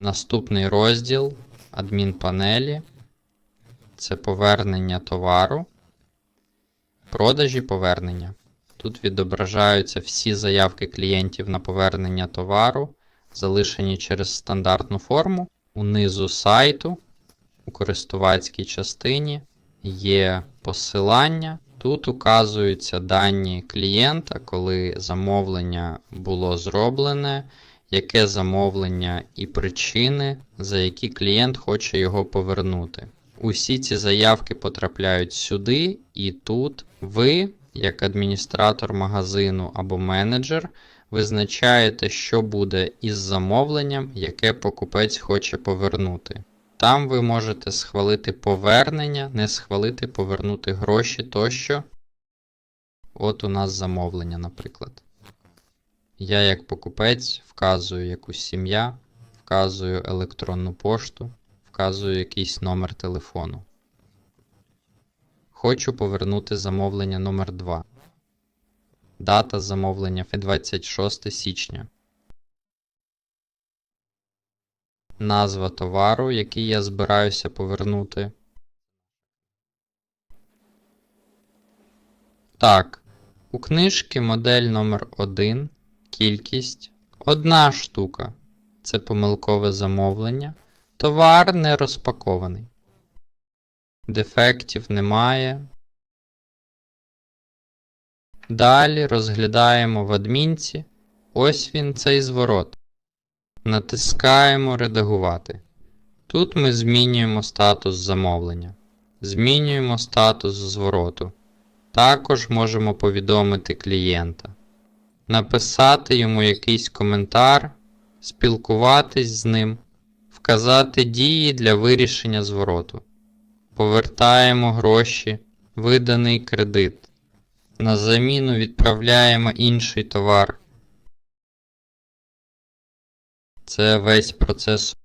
Наступний розділ адмінпанелі. Це повернення товару. Продажі повернення. Тут відображаються всі заявки клієнтів на повернення товару, залишені через стандартну форму. Унизу сайту, у користувацькій частині є посилання. Тут указуються дані клієнта, коли замовлення було зроблене, яке замовлення і причини, за які клієнт хоче його повернути. Усі ці заявки потрапляють сюди, і тут ви, як адміністратор магазину або менеджер, визначаєте, що буде із замовленням, яке покупець хоче повернути. Там ви можете схвалити повернення, не схвалити повернути гроші тощо. От у нас замовлення, наприклад. Я, як покупець, вказую якусь сім'я, вказую електронну пошту, вказую якийсь номер телефону. Хочу повернути замовлення номер 2 Дата замовлення 26 січня. Назва товару, який я збираюся повернути. Так, у книжки модель номер 1 кількість одна штука. Це помилкове замовлення. Товар не розпакований. Дефектів немає. Далі розглядаємо в адмінці. Ось він цей зворот. Натискаємо Редагувати. Тут ми змінюємо статус замовлення. Змінюємо статус звороту. Також можемо повідомити клієнта. Написати йому якийсь коментар, спілкуватись з ним, вказати дії для вирішення звороту. Повертаємо гроші, виданий кредит. На заміну відправляємо інший товар. Це весь процес